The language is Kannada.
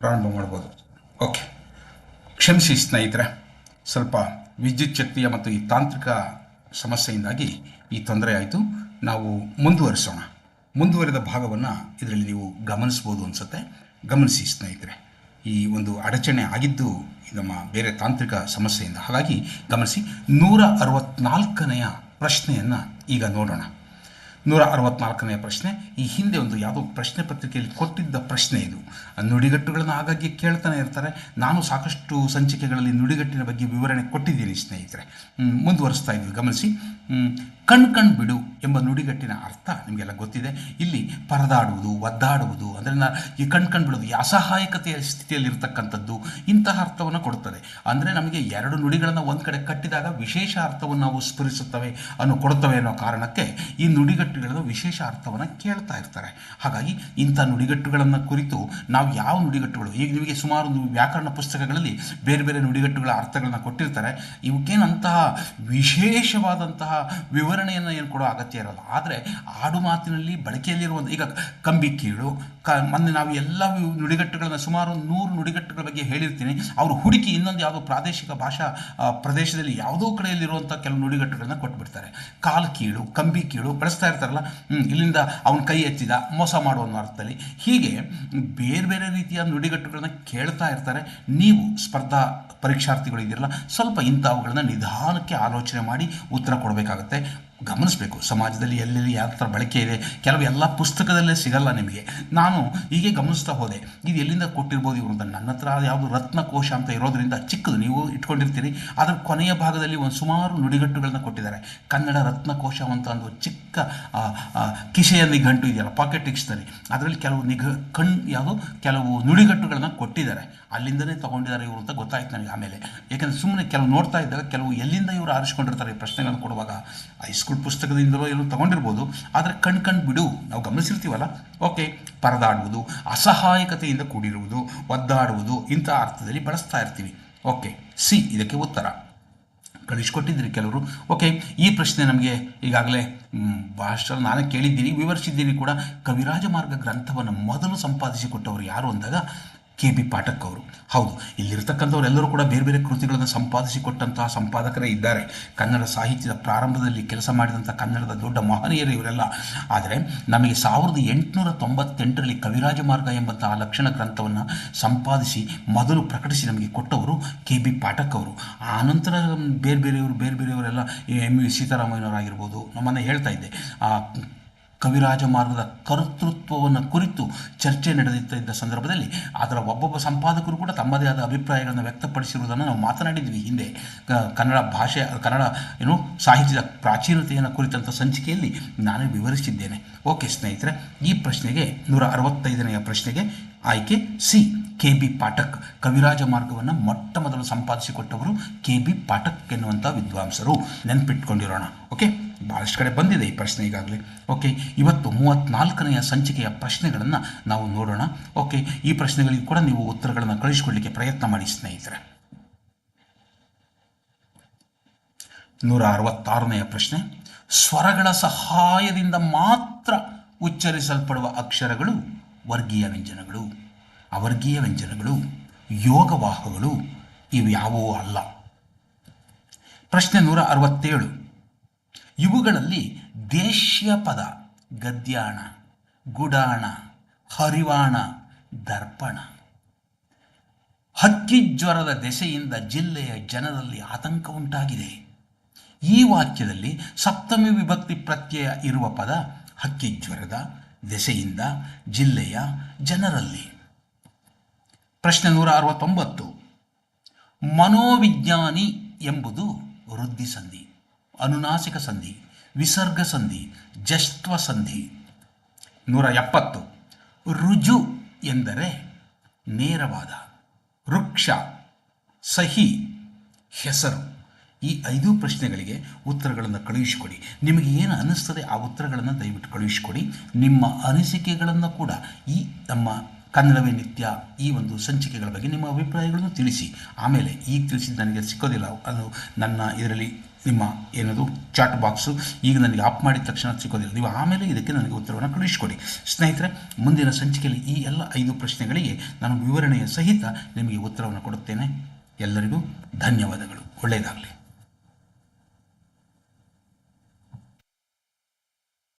ಪ್ರಾರಂಭ ಮಾಡ್ಬೋದು. ಓಕೆ ಕ್ಷಮಿಸಿ ಸ್ನೇಹಿತರೆ, ಸ್ವಲ್ಪ ವಿದ್ಯುತ್ ಶಕ್ತಿಯ ಮತ್ತು ಈ ತಾಂತ್ರಿಕ ಸಮಸ್ಯೆಯಿಂದಾಗಿ ಈ ತೊಂದರೆ ಆಯಿತು. ನಾವು ಮುಂದುವರಿಸೋಣ. ಮುಂದುವರಿದ ಭಾಗವನ್ನು ಇದರಲ್ಲಿ ನೀವು ಗಮನಿಸ್ಬೋದು ಅನಿಸುತ್ತೆ. ಗಮನಿಸಿ ಸ್ನೇಹಿತರೆ, ಈ ಒಂದು ಅಡಚಣೆ ಆಗಿದ್ದು ನಮ್ಮ ಬೇರೆ ತಾಂತ್ರಿಕ ಸಮಸ್ಯೆಯಿಂದ. ಹಾಗಾಗಿ ಗಮನಿಸಿ ನೂರ ಅರವತ್ನಾಲ್ಕನೆಯ ಪ್ರಶ್ನೆಯನ್ನು ಈಗ ನೋಡೋಣ. ನೂರ ಅರವತ್ನಾಲ್ಕನೆಯ ಪ್ರಶ್ನೆ. ಈ ಹಿಂದೆ ಒಂದು ಯಾವುದೋ ಪ್ರಶ್ನೆ ಪತ್ರಿಕೆಯಲ್ಲಿ ಕೊಟ್ಟಿದ್ದ ಪ್ರಶ್ನೆ ಇದು. ನುಡಿಗಟ್ಟುಗಳನ್ನು ಆಗಾಗ್ಗೆ ಕೇಳ್ತಾನೆ ಇರ್ತಾರೆ. ನಾನು ಸಾಕಷ್ಟು ಸಂಚಿಕೆಗಳಲ್ಲಿ ನುಡಿಗಟ್ಟಿನ ಬಗ್ಗೆ ವಿವರಣೆ ಕೊಟ್ಟಿದ್ದೀನಿ ಸ್ನೇಹಿತರೆ. ಮುಂದುವರಿಸ್ತಾ ಇದ್ದೀವಿ ಗಮನಿಸಿ. ಕಣ್ ಕಣ್ ಬಿಡು ಎಂಬ ನುಡಿಗಟ್ಟಿನ ಅರ್ಥ ನಿಮಗೆಲ್ಲ ಗೊತ್ತಿದೆ. ಇಲ್ಲಿ ಪರದಾಡುವುದು, ಒದ್ದಾಡುವುದು ಅಂದರೆ ನಾ ಈ ಕಣ್ ಕಣ್ ಬಿಡೋದು ಅಸಹಾಯಕತೆಯ ಸ್ಥಿತಿಯಲ್ಲಿರ್ತಕ್ಕಂಥದ್ದು ಇಂತಹ ಅರ್ಥವನ್ನು ಕೊಡುತ್ತದೆ. ಅಂದರೆ ನಮಗೆ ಎರಡು ನುಡಿಗಳನ್ನು ಒಂದು ಕಡೆ ಕಟ್ಟಿದಾಗ ವಿಶೇಷ ಅರ್ಥವನ್ನು ನಾವು ಸ್ಫುರಿಸುತ್ತವೆ ಅನ್ನು ಕೊಡುತ್ತವೆ ಅನ್ನೋ ಕಾರಣಕ್ಕೆ ಈ ನುಡಿಗಟ್ಟುಗಳನ್ನು ವಿಶೇಷ ಅರ್ಥವನ್ನು ಕೇಳ್ತಾ ಇರ್ತಾರೆ. ಹಾಗಾಗಿ ಇಂಥ ನುಡಿಗಟ್ಟುಗಳನ್ನು ಕುರಿತು ನಾವು ಯಾವ ನುಡಿಗಟ್ಟುಗಳು, ಈಗ ನಿಮಗೆ ಸುಮಾರು ವ್ಯಾಕರಣ ಪುಸ್ತಕಗಳಲ್ಲಿ ಬೇರೆ ಬೇರೆ ನುಡಿಗಟ್ಟುಗಳ ಅರ್ಥಗಳನ್ನು ಕೊಟ್ಟಿರ್ತಾರೆ. ಇವಕ್ಕೇನಂತಹ ವಿಶೇಷವಾದಂತಹ ವಿವರಣೆಯನ್ನು ಏನು ಕೊಡೋ ಅಗತ್ಯ ಇರೋಲ್ಲ. ಆದರೆ ಆಡು ಮಾತಿನಲ್ಲಿ ಬಳಕೆಯಲ್ಲಿರುವಂಥ ಈಗ ಕಂಬಿ ಕೀಳು, ಕ ಮೊನ್ನೆ ನಾವು ಎಲ್ಲ ನುಡಿಗಟ್ಟುಗಳನ್ನು ಸುಮಾರು ನೂರು ನುಡಿಗಟ್ಟುಗಳ ಬಗ್ಗೆ ಹೇಳಿರ್ತೀನಿ. ಅವರು ಹುಡುಕಿ ಇನ್ನೊಂದು ಯಾವುದೋ ಪ್ರಾದೇಶಿಕ ಭಾಷಾ ಪ್ರದೇಶದಲ್ಲಿ ಯಾವುದೋ ಕಡೆಯಲ್ಲಿರುವಂಥ ಕೆಲವು ನುಡಿಗಟ್ಟುಗಳನ್ನ ಕೊಟ್ಬಿಡ್ತಾರೆ. ಕಾಲು ಕೀಳು, ಕಂಬಿ ಕೀಳು ಬಳಸ್ತಾ ಇರ್ತಾರಲ್ಲ. ಇಲ್ಲಿಂದ ಅವನ ಕೈ ಎತ್ತಿದ, ಮೋಸ ಮಾಡುವ ಅರ್ಥದಲ್ಲಿ. ಹೀಗೆ ಬೇರೆ ಬೇರೆ ರೀತಿಯ ನುಡಿಗಟ್ಟುಗಳನ್ನ ಕೇಳ್ತಾ ಇರ್ತಾರೆ. ನೀವು ಸ್ಪರ್ಧಾ ಪರೀಕ್ಷಾರ್ಥಿಗಳು ಇದ್ದೀರಲ್ಲ, ಸ್ವಲ್ಪ ಇಂಥವುಗಳನ್ನು ನಿಧಾನಕ್ಕೆ ಆಲೋಚನೆ ಮಾಡಿ ಉತ್ತರ ಕೊಡಬೇಕಾಗತ್ತೆ. ಗಮನಿಸಬೇಕು. ಸಮಾಜದಲ್ಲಿ ಎಲ್ಲೆಲ್ಲಿ ಯಾವ ಥರ ಬಳಕೆ ಇದೆ, ಕೆಲವು ಎಲ್ಲ ಪುಸ್ತಕದಲ್ಲೇ ಸಿಗಲ್ಲ ನಿಮಗೆ. ನಾನು ಹೀಗೆ ಗಮನಿಸ್ತಾ ಹೋದೆ. ಇದು ಎಲ್ಲಿಂದ ಕೊಟ್ಟಿರ್ಬೋದು ಇವರು ನನ್ನ ಹತ್ರ ಯಾವುದು ರತ್ನಕೋಶ ಅಂತ ಇರೋದರಿಂದ ಚಿಕ್ಕದು, ನೀವು ಇಟ್ಕೊಂಡಿರ್ತೀರಿ. ಅದರ ಕೊನೆಯ ಭಾಗದಲ್ಲಿ ಒಂದು ಸುಮಾರು ನುಡಿಗಟ್ಟುಗಳನ್ನ ಕೊಟ್ಟಿದ್ದಾರೆ. ಕನ್ನಡ ರತ್ನಕೋಶ ಅಂತ ಒಂದು ಚಿಕ್ಕ ಕಿಶೆಯಲ್ಲಿ ಗಂಟು ಇದೆಯಲ್ಲ ಪಾಕೆಟ್ ಟಿಕ್ಸ್ನಲ್ಲಿ ಅದರಲ್ಲಿ ಕೆಲವು ನಿಘ, ಕಣ್, ಯಾವುದು? ಕೆಲವು ನುಡಿಗಟ್ಟುಗಳನ್ನ ಕೊಟ್ಟಿದ್ದಾರೆ. ಅಲ್ಲಿಂದನೇ ತಗೊಂಡಿದ್ದಾರೆ ಇವರು ಅಂತ ಗೊತ್ತಾಯ್ತು ನನಗೆ ಆಮೇಲೆ. ಯಾಕಂದರೆ ಸುಮ್ಮನೆ ಕೆಲವು ನೋಡ್ತಾ ಇದ್ದಾಗ, ಕೆಲವು ಎಲ್ಲಿಂದ ಇವರು ಆರಿಸ್ಕೊಂಡಿರ್ತಾರೆ ಈ ಪ್ರಶ್ನೆಗಳನ್ನು ಕೊಡುವಾಗ ಹೈಸ್ಕೂಲ್ ಪುಸ್ತಕದಿಂದಲೋ ಎಲ್ಲೋ ತೊಗೊಂಡಿರ್ಬೋದು, ಆದರೆ ಕಣ್ ಕಣ್ ಬಿಡು. ನಾವು ಗಮನಿಸಿರ್ತೀವಲ್ಲ? ಓಕೆ ಪರದಾಡುವುದು, ಅಸಹಾಯಕತೆಯಿಂದ ಕೂಡಿರುವುದು, ಒದ್ದಾಡುವುದು, ಇಂಥ ಅರ್ಥದಲ್ಲಿ ಬಳಸ್ತಾ ಇರ್ತೀವಿ. ಓಕೆ ಸಿ, ಇದಕ್ಕೆ ಉತ್ತರ. ಕಳಿಸ್ಕೊಟ್ಟಿದ್ದೀರಿ ಕೆಲವರು. ಓಕೆ ಈ ಪ್ರಶ್ನೆ ನಮಗೆ ಈಗಾಗಲೇ ಭಾಷೆ ನಾನೇ ಕೇಳಿದ್ದೀನಿ, ವಿವರಿಸಿದ್ದೀನಿ ಕೂಡ. ಕವಿರಾಜ ಮಾರ್ಗ ಗ್ರಂಥವನ್ನು ಮೊದಲು ಸಂಪಾದಿಸಿಕೊಟ್ಟವರು ಯಾರು ಅಂದಾಗ ಕೆ ಬಿ ಪಾಠಕ್ ಅವರು ಹೌದು ಇಲ್ಲಿರ್ತಕ್ಕಂಥವರೆಲ್ಲರೂ ಕೂಡ ಬೇರೆ ಬೇರೆ ಕೃತಿಗಳನ್ನು ಸಂಪಾದಿಸಿಕೊಟ್ಟಂತಹ ಸಂಪಾದಕರೇ ಇದ್ದಾರೆ ಕನ್ನಡ ಸಾಹಿತ್ಯದ ಪ್ರಾರಂಭದಲ್ಲಿ ಕೆಲಸ ಮಾಡಿದಂಥ ಕನ್ನಡದ ದೊಡ್ಡ ಮಹನೀಯರು ಇವರೆಲ್ಲ ಆದರೆ ನಮಗೆ ಸಾವಿರದ ಎಂಟುನೂರ ತೊಂಬತ್ತೆಂಟರಲ್ಲಿ ಕವಿರಾಜ ಮಾರ್ಗ ಎಂಬಂತಹ ಲಕ್ಷಣ ಗ್ರಂಥವನ್ನು ಸಂಪಾದಿಸಿ ಮೊದಲು ಪ್ರಕಟಿಸಿ ನಮಗೆ ಕೊಟ್ಟವರು ಕೆ ಬಿ ಪಾಠಕ್ ಅವರು ಆನಂತರ ಬೇರೆ ಬೇರೆಯವರು ಬೇರೆ ಬೇರೆಯವರೆಲ್ಲ ಎಂ ವಿ ಸೀತಾರಾಮಯ್ಯನವರಾಗಿರ್ಬೋದು ನಮ್ಮನ್ನು ಹೇಳ್ತಾ ಇದ್ದೆ ಆ ಕವಿರಾಜ ಮಾರ್ಗದ ಕರ್ತೃತ್ವವನ್ನು ಕುರಿತು ಚರ್ಚೆ ನಡೆಯುತ್ತಾ ಇದ್ದ ಸಂದರ್ಭದಲ್ಲಿ, ಅದರ ಒಬ್ಬೊಬ್ಬ ಸಂಪಾದಕರು ಕೂಡ ತಮ್ಮದೇ ಆದ ಅಭಿಪ್ರಾಯಗಳನ್ನು ವ್ಯಕ್ತಪಡಿಸಿರುವುದನ್ನು ನಾವು ಮಾತನಾಡಿದ್ವಿ ಹಿಂದೆ ಕನ್ನಡ ಭಾಷೆ, ಕನ್ನಡ, ಏನು, ಸಾಹಿತ್ಯದ ಪ್ರಾಚೀನತೆಯನ್ನು ಕುರಿತಂಥ ಸಂಚಿಕೆಯಲ್ಲಿ ನಾನು ವಿವರಿಸಿದ್ದೇನೆ. ಓಕೆ ಸ್ನೇಹಿತರೆ, ಈ ಪ್ರಶ್ನೆಗೆ, ನೂರ ಅರವತ್ತೈದನೆಯ ಪ್ರಶ್ನೆಗೆ ಆಯ್ಕೆ ಸಿ. ಕೆ. ಬಿ. ಪಾಠಕ್, ಕವಿರಾಜ ಮಾರ್ಗವನ್ನು ಮೊಟ್ಟ ಮೊದಲು ಸಂಪಾದಿಸಿಕೊಟ್ಟವರು ಕೆ. ಬಿ. ಪಾಠಕ್ ಎನ್ನುವಂಥ ವಿದ್ವಾಂಸರು. ನೆನಪಿಟ್ಕೊಂಡಿರೋಣ. ಓಕೆ? ಭಾಳಷ್ಟು ಕಡೆ ಬಂದಿದೆ ಈ ಪ್ರಶ್ನೆ ಈಗಾಗಲೇ. ಓಕೆ ಇವತ್ತು ಮೂವತ್ತ್ನಾಲ್ಕನೆಯ ಸಂಚಿಕೆಯ ಪ್ರಶ್ನೆಗಳನ್ನು ನಾವು ನೋಡೋಣ. ಓಕೆ ಈ ಪ್ರಶ್ನೆಗಳಿಗೆ ಕೂಡ ನೀವು ಉತ್ತರಗಳನ್ನು ಕಳಿಸಿಕೊಳ್ಳಿಕ್ಕೆ ಪ್ರಯತ್ನ ಮಾಡಿ ಸ್ನೇಹಿತರೆ. ನೂರ ಅರವತ್ತಾರನೆಯ ಪ್ರಶ್ನೆ. ಸ್ವರಗಳ ಸಹಾಯದಿಂದ ಮಾತ್ರ ಉಚ್ಚರಿಸಲ್ಪಡುವ ಅಕ್ಷರಗಳು ವರ್ಗೀಯ ವ್ಯಂಜನಗಳು, ಅವರ್ಗೀಯ ವ್ಯಂಜನಗಳು ಯೋಗವಾಹಗಳು ಇವು ಯಾವುವೂ ಅಲ್ಲ. ಪ್ರಶ್ನೆ ನೂರ ಅರವತ್ತೇಳು. ಇವುಗಳಲ್ಲಿ ದೇಶ್ಯ ಪದ, ಗದ್ಯಾಣ, ಗುಡಾಣ, ಹರಿವಾಣ, ದರ್ಪಣ. ಹಕ್ಕಿಜ್ವರದ ದೆಸೆಯಿಂದ ಜಿಲ್ಲೆಯ ಜನರಲ್ಲಿ ಆತಂಕ ಉಂಟಾಗಿದೆ. ಈ ವಾಕ್ಯದಲ್ಲಿ ಸಪ್ತಮಿ ವಿಭಕ್ತಿ ಪ್ರತ್ಯಯ ಇರುವ ಪದ ಹಕ್ಕಿಜ್ವರದ ದೆಸೆಯಿಂದ ಜಿಲ್ಲೆಯ ಜನರಲ್ಲಿ. ಪ್ರಶ್ನೆ ನೂರ ಅರವತ್ತೊಂಬತ್ತು. ಮನೋವಿಜ್ಞಾನಿ ಎಂಬುದು ವೃದ್ಧಿ ಸಂಧಿ. ಅನುನಾಸಿಕ ಸಂಧಿ, ವಿಸರ್ಗ ಸಂಧಿ ಜಷ್ಟ್ವ ಸಂಧಿ. ನೂರ ಎಪ್ಪತ್ತು. ರುಜು ಎಂದರೆ ನೇರವಾದ, ವೃಕ್ಷ, ಸಹಿ, ಹೆಸರು. ಈ ಐದು ಪ್ರಶ್ನೆಗಳಿಗೆ ಉತ್ತರಗಳನ್ನು ಕಳುಹಿಸಿಕೊಡಿ. ನಿಮಗೆ ಏನು ಅನ್ನಿಸ್ತದೆ ಆ ಉತ್ತರಗಳನ್ನು ದಯವಿಟ್ಟು ಕಳುಹಿಸಿಕೊಡಿ. ನಿಮ್ಮ ಅನಿಸಿಕೆಗಳನ್ನು ಕೂಡ ಈ ನಮ್ಮ ಕನ್ನಡವೇ ನಿತ್ಯ ಈ ಒಂದು ಸಂಚಿಕೆಗಳ ಬಗ್ಗೆ ನಿಮ್ಮ ಅಭಿಪ್ರಾಯಗಳನ್ನು ತಿಳಿಸಿ. ಆಮೇಲೆ ಈಗ ತಿಳಿಸಿದ್ದು ನನಗೆ ಸಿಕ್ಕೋದಿಲ್ಲ. ಅದು ನನ್ನ ಇದರಲ್ಲಿ ನಿಮ್ಮ ಏನದು ಚಾಟ್ ಬಾಕ್ಸು ಈಗ ನನಗೆ ಆಫ್ ಮಾಡಿದ ತಕ್ಷಣ ಸಿಕ್ಕೋದಿಲ್ಲ. ನೀವು ಆಮೇಲೆ ಇದಕ್ಕೆ ನನಗೆ ಉತ್ತರವನ್ನು ಕಳುಹಿಸಿಕೊಡಿ. ಸ್ನೇಹಿತರೆ, ಮುಂದಿನ ಸಂಚಿಕೆಯಲ್ಲಿ ಈ ಎಲ್ಲ ಐದು ಪ್ರಶ್ನೆಗಳಿಗೆ ನಾನು ವಿವರಣೆಯ ಸಹಿತ ನಿಮಗೆ ಉತ್ತರವನ್ನು ಕೊಡುತ್ತೇನೆ. ಎಲ್ಲರಿಗೂ ಧನ್ಯವಾದಗಳು. ಒಳ್ಳೆಯದಾಗಲಿ.